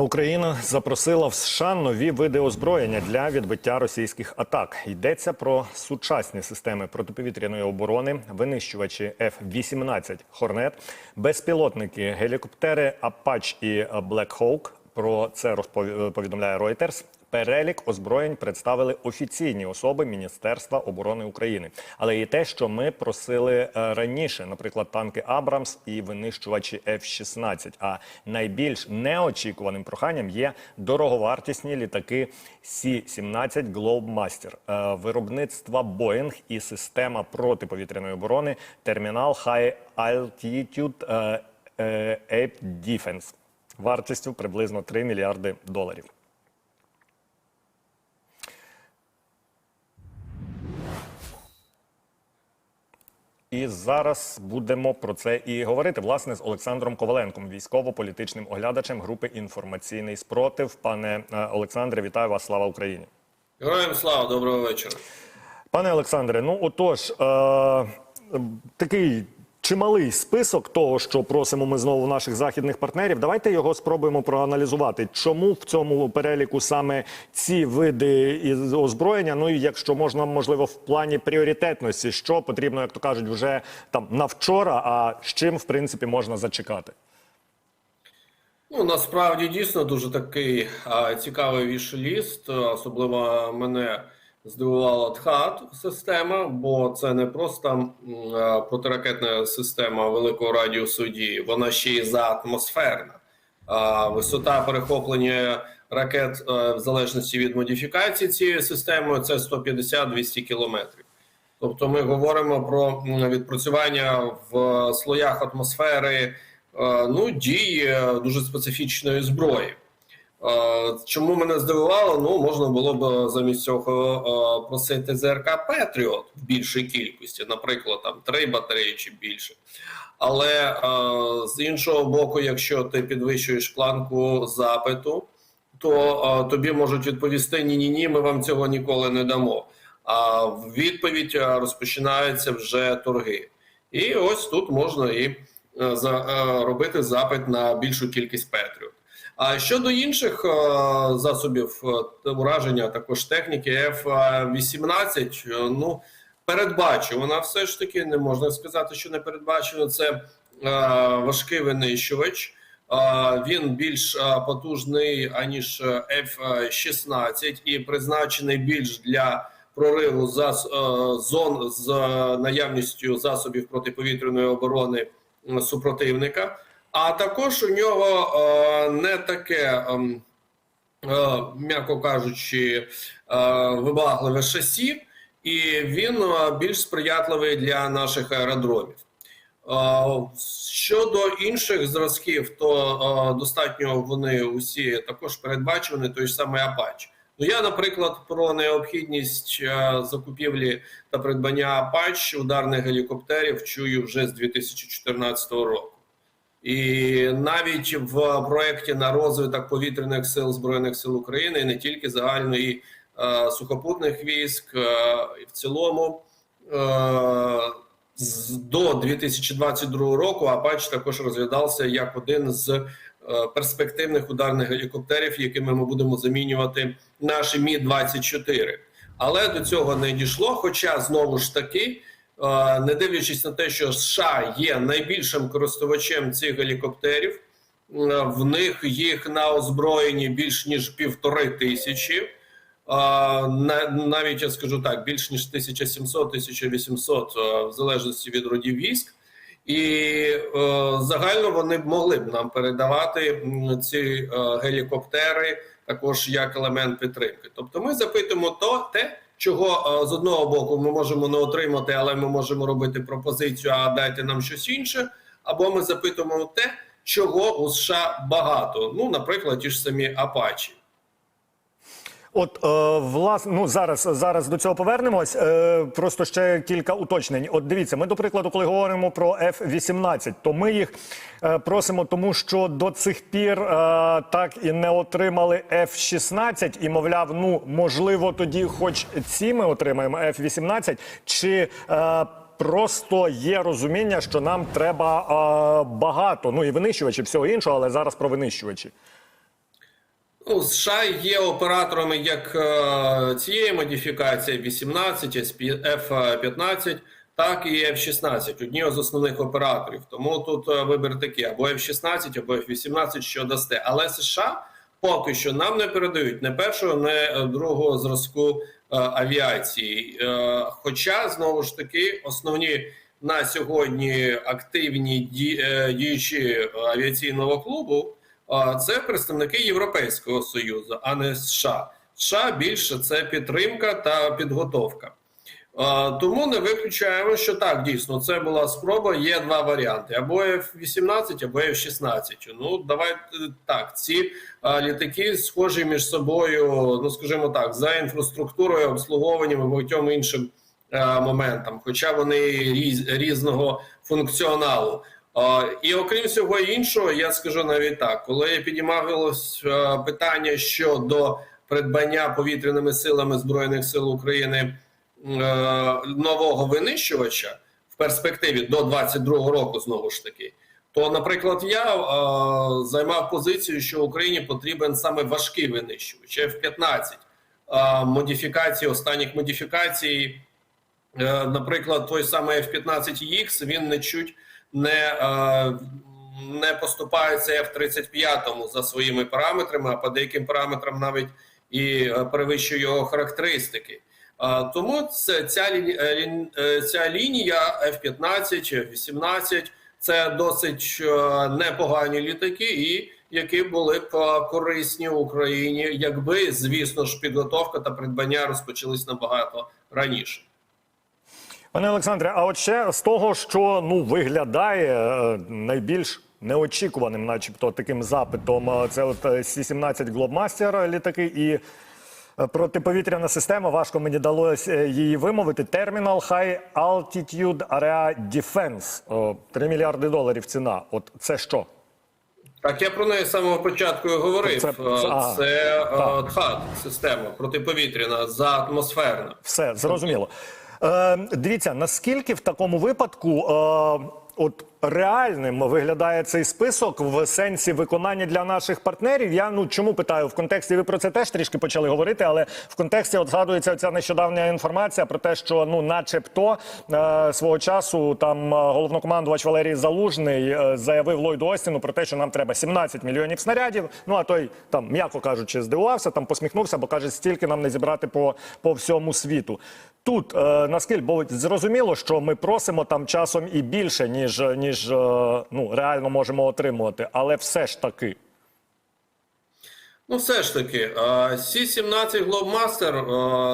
Україна запросила в США нові види озброєння для відбиття російських атак. Йдеться про сучасні системи протиповітряної оборони, винищувачі F-18 Хорнет, безпілотники, гелікоптери Apache і Black Hawk. Про це розповідомляє повідомляє Reuters. Перелік озброєнь представили офіційні особи Міністерства оборони України, але і те, що ми просили е, раніше, наприклад, танки Абрамс і винищувачі F-16. А найбільш неочікуваним проханням є дороговартісні літаки Сі-17 Globemaster, е, виробництва Boeing і система протиповітряної оборони Термінал High Altitude Air Defense вартістю приблизно 3 мільярди доларів. І зараз будемо про це і говорити власне з Олександром Коваленком, військово-політичним оглядачем групи інформаційний спротив. Пане е, Олександре, вітаю вас! Слава Україні! Героям слава, доброго вечора. Пане Олександре, ну отож, е, такий чималий список того, що просимо ми знову наших західних партнерів. Давайте його спробуємо проаналізувати. Чому в цьому переліку саме ці види озброєння? Ну і якщо можна, можливо, в плані пріоритетності, що потрібно, як то кажуть, вже там на вчора, а з чим в принципі можна зачекати? Ну насправді дійсно дуже такий а, цікавий вішліст. Особливо мене здивувала ТХАТ система, бо це не просто протиракетна система великого радіусу дії, вона ще й заатмосферна. Висота перехоплення ракет е, в залежності від модифікації цієї системи це 150-200 кілометрів. Тобто ми говоримо про відпрацювання в слоях атмосфери е, ну, дії е, дуже специфічної зброї. Е, Чому мене здивувало? Ну, можна було б замість цього е, просити ЗРК Петріот в більшій кількості, наприклад, там три батареї чи більше. Але е, з іншого боку, якщо ти підвищуєш планку запиту, то е, тобі можуть відповісти: ні, ні, ні, ми вам цього ніколи не дамо. А в відповідь е, розпочинаються вже торги. І ось тут можна і е, е, робити запит на більшу кількість Петріот. А щодо інших е, засобів е, ураження, також техніки F-18, е, ну передбачувана все ж таки, не можна сказати, що не передбачено. Це важкий винищувач. Він більш потужний аніж е, F-16 і призначений більш для прориву зас, е, зон з наявністю засобів протиповітряної оборони супротивника. А також у нього е, не таке, ем, е, м'яко кажучи, е, вибагливе шасі, і він більш сприятливий для наших аеродромів. Щодо інших зразків, то достатньо вони усі також передбачені, той ж самий Apache. Ну я, наприклад, про необхідність закупівлі та придбання Apache ударних гелікоптерів чую вже з 2014 року. І навіть в проєкті на розвиток повітряних сил збройних сил України і не тільки загальної е, сухопутних військ, е, і в цілому е, з, до 2022 року Апач також розглядався як один з е, перспективних ударних гелікоптерів, якими ми будемо замінювати наші Мі 24 Але до цього не дійшло. Хоча знову ж таки. Е, не дивлячись на те, що США є найбільшим користувачем цих гелікоптерів, е, в них їх на озброєнні більш ніж півтори тисячі. Е, Навіть я скажу так, більш ніж 1700-1800, е, в залежності від родів військ. І загально вони могли б нам передавати ці гелікоптери також як елемент підтримки. Тобто, ми запитуємо то те, чого е, з одного боку ми можемо не отримати, але ми можемо робити пропозицію, а дайте нам щось інше. Або ми запитуємо те, чого у США багато. Ну, наприклад, ті ж самі Апачі. От е, власне, ну зараз зараз до цього повернемось. Е, просто ще кілька уточнень. От дивіться, ми до прикладу, коли говоримо про F-18, то ми їх е, просимо, тому що до цих пір е, так і не отримали F-16, і мовляв, ну можливо, тоді, хоч ці ми отримаємо F-18, чи е, Просто є розуміння, що нам треба е, багато, ну і винищувачі, всього іншого, але зараз про винищувачі. Ну, США є операторами як е, цієї модифікації F-18, F-15, так і F-16, одні з основних операторів. Тому тут е, вибір такий: або F-16, або F-18, що дасте. Але США поки що нам не передають не першого, не е, другого зразку авіації. Хоча знову ж таки основні на сьогодні активні ді- діючі авіаційного клубу. Це представники Європейського союзу, а не США. США більше це підтримка та підготовка. Тому не виключаємо, що так дійсно це була спроба. Є два варіанти: або F-18, або F-16. Ну давайте так. Ці літаки схожі між собою, ну скажімо так, за інфраструктурою, обслуговуванням і багатьом іншим е, моментам, хоча вони різ, різного функціоналу. І окрім всього іншого, я скажу навіть так, коли підіймалось е, питання щодо придбання повітряними силами збройних сил України е, нового винищувача в перспективі до 22-го року, знову ж таки, то, наприклад, я е, займав позицію, що Україні потрібен саме важкий винищувач F-15. Е, модифікації останніх модифікацій, наприклад, той самий F-15X, він не чуть не, е, не поступається F-35 за своїми параметрами, а по деяким параметрам навіть і е, перевищує його характеристики. Е, Тому це, ця, лі- лін- е, ця лінія F-15, F-18 це досить непогані літаки, і які були б корисні Україні, якби, звісно ж, підготовка та придбання розпочались набагато раніше. Пане Олександре, а от ще з того, що ну виглядає е, найбільш неочікуваним, начебто, таким запитом, е, це от е, Сі-17 Globemaster літаки і протиповітряна система. Важко мені далося її вимовити. Terminal High Altitude Area Defense. О, 3 мільярди доларів ціна. От це що? Так, я про неї з самого початку і говорив. Це- це- Це Так. Система протиповітряна заатмосферна. Все зрозуміло. Е, дивіться, наскільки в такому випадку е, от реальним виглядає цей список в сенсі виконання для наших партнерів? Я ну чому питаю в контексті? Ви про це теж трішки почали говорити, але в контексті от згадується ця нещодавня інформація про те, що ну, начебто, е, свого часу там е, головнокомандувач Валерій Залужний е, заявив Ллойду Остіну про те, що нам треба 17 мільйонів снарядів. Ну а той там, м'яко кажучи, здивувався, там посміхнувся, бо каже, стільки нам не зібрати по, по всьому світу. Тут е, наскільки бо зрозуміло, що ми просимо там часом і більше, ніж ніж е, ну реально можемо отримувати, але все ж таки. Ну, все ж таки, е, Сі-17 Globemaster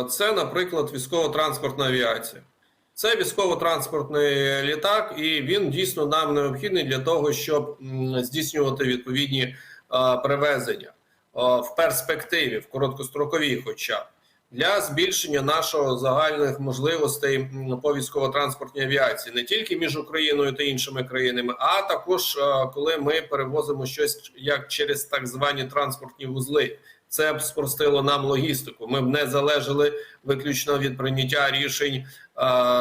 е, – це, наприклад, військово-транспортна авіація. Це військово-транспортний літак, і він дійсно нам необхідний для того, щоб здійснювати відповідні перевезення в перспективі, в короткостроковій, хоча б. Для збільшення нашого загальних можливостей по військово-транспортній авіації не тільки між Україною та іншими країнами, а також е, коли ми перевозимо щось як через так звані транспортні вузли. Це б спростило нам логістику. Ми б не залежали виключно від прийняття рішень е,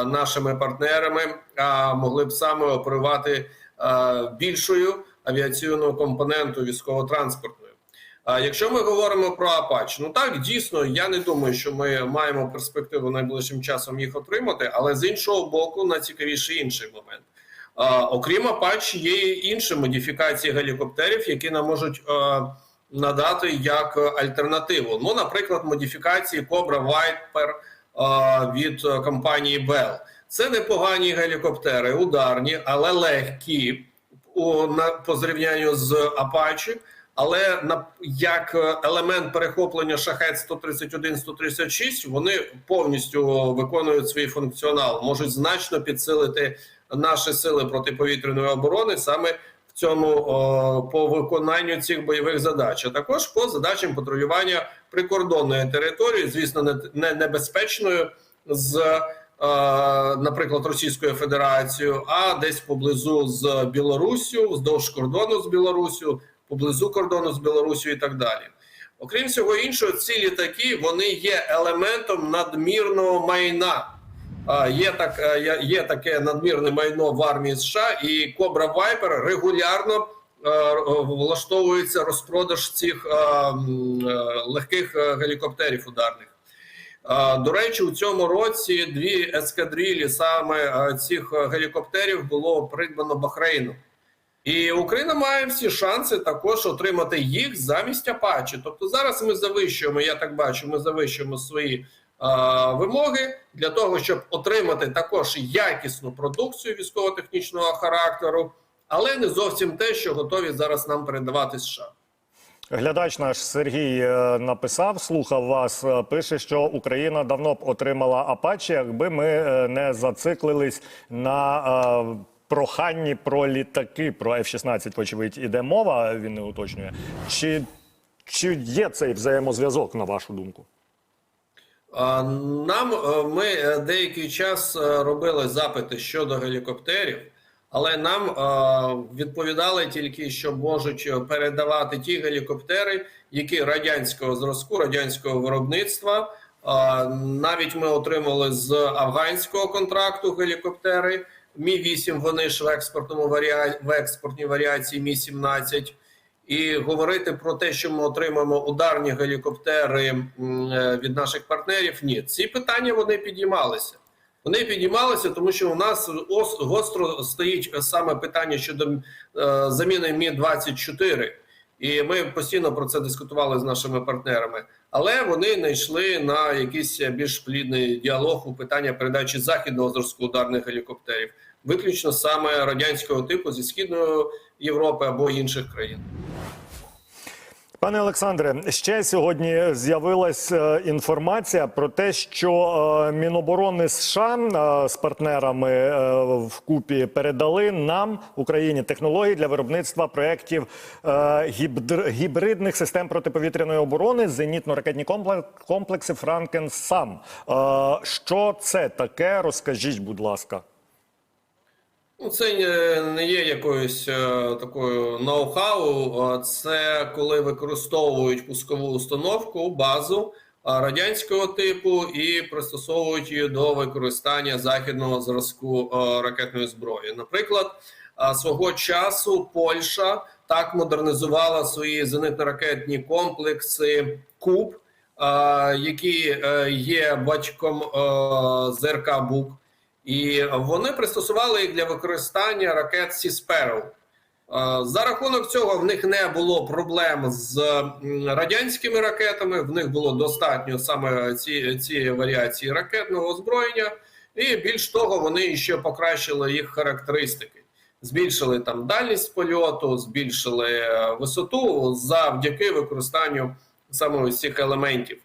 нашими партнерами, а могли б саме оперувати е, більшою авіаційною компоненту військово-транспортною. Якщо ми говоримо про Апач, ну так дійсно я не думаю, що ми маємо перспективу найближчим часом їх отримати, але з іншого боку, найцікавіший інший момент. Окрім Апач, є і інші модифікації гелікоптерів, які нам можуть надати як альтернативу. Ну, наприклад, модифікації Cobra Viper від компанії Bell. Це непогані гелікоптери, ударні, але легкі по зрівнянню з Apache, але на як е, елемент перехоплення шахет 131 136 вони повністю виконують свій функціонал, можуть значно підсилити наші сили протиповітряної оборони саме в цьому о, по виконанню цих бойових задач, а також по задачам патрулювання прикордонної території, звісно, не, не небезпечною з. е, Наприклад, Російською Федерацією, а десь поблизу з Білоруссю, вздовж кордону з Білоруссю, поблизу кордону з Білоруссю і так далі. Окрім всього іншого, ці літаки вони є елементом надмірного майна. Є так е, є- таке надмірне майно в армії США, і Cobra Viper регулярно е, влаштовується розпродаж цих е, легких гелікоптерів ударних. До речі, у цьому році дві ескадрилі саме цих гелікоптерів було придбано Бахрейном. І Україна має всі шанси також отримати їх замість Апачі. Тобто зараз ми завищуємо, я так бачу, ми завищуємо свої е, вимоги для того, щоб отримати також якісну продукцію військово-технічного характеру, але не зовсім те, що готові зараз нам передавати США. Глядач наш Сергій е, написав, слухав вас. е, Пише, що Україна давно б отримала Апачі, якби ми е, не зациклились на е, проханні про літаки. Про F-16, вочевидь, іде мова. Він не уточнює. Чи, чи є цей взаємозв'язок, на вашу думку? Нам е, ми е, деякий час е, робили запити щодо гелікоптерів, але нам відповідали тільки, що можуть передавати ті гелікоптери, які радянського зразку, радянського виробництва. Навіть ми отримали з афганського контракту гелікоптери. Мі 8 вони ж в експортному варіа... в експортній варіації Мі 17 і говорити про те, що ми отримаємо ударні гелікоптери е, від наших партнерів. Ні, ці питання вони підіймалися. Вони підіймалися, тому що у нас ос- гостро стоїть саме питання щодо е, заміни Мі 24 і ми постійно про це дискутували з нашими партнерами. Але вони не йшли на якийсь більш плідний діалог у питання передачі західного зразку ударних гелікоптерів, виключно саме радянського типу зі східної Європи або інших країн. Пане Олександре, ще сьогодні з'явилась е, інформація про те, що е, Міноборони США е, з партнерами е, вкупі передали нам Україні технології для виробництва проєктів гібридних систем протиповітряної оборони, зенітно-ракетні комплек- комплекси Франкен-Сам. Е, Що це таке? Розкажіть, будь ласка. Ну, це не- є якоюсь е, такою ноу-хау. Це коли використовують пускову установку, базу радянського типу і пристосовують її до використання західного зразку е, ракетної зброї. Наприклад, свого часу Польща так модернізувала свої зенитно-ракетні комплекси Куб, які е, є батьком ЗРК БУК. І вони пристосували їх для використання ракет Сісперл. За рахунок цього в них не було проблем з радянськими ракетами. В них було достатньо саме ці, цієї варіації ракетного озброєння, і більш того, вони ще покращили їх характеристики. Збільшили там дальність польоту, збільшили е, висоту завдяки використанню саме цих елементів.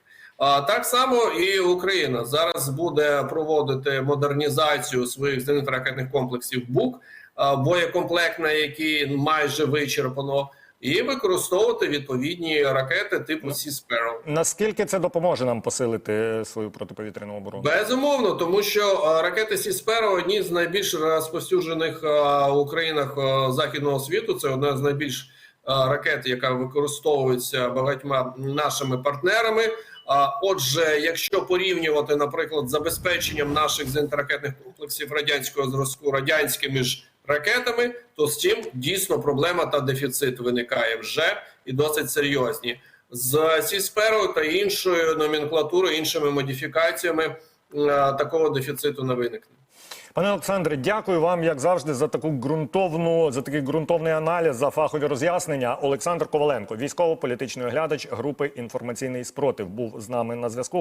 А так само і Україна зараз буде проводити модернізацію своїх зенитно-ракетних комплексів БУК, боєкомплект, на який майже вичерпано, і використовувати відповідні ракети типу Сісперл. Наскільки це допоможе нам посилити е, свою протиповітряну оборону? Безумовно, тому що ракети Сісперо одні з найбільш розповсюджених а, у країнах а, західного світу. Це одна з найбільш ракет, яка використовується багатьма нашими партнерами. А отже, якщо порівнювати, наприклад, забезпеченням наших зенітно-ракетних комплексів радянського зразку радянськими ж ракетами, то з цим дійсно проблема та дефіцит виникає вже і досить серйозні. З Сісперою та іншою номенклатурою, іншими модифікаціями е, такого дефіциту не виникне. Пане Олександре, дякую вам, як завжди, за таку ґрунтовну, за такий ґрунтовний аналіз, за фахові роз'яснення. Олександр Коваленко, військово-політичний оглядач групи інформаційний спротив, був з нами на зв'язку.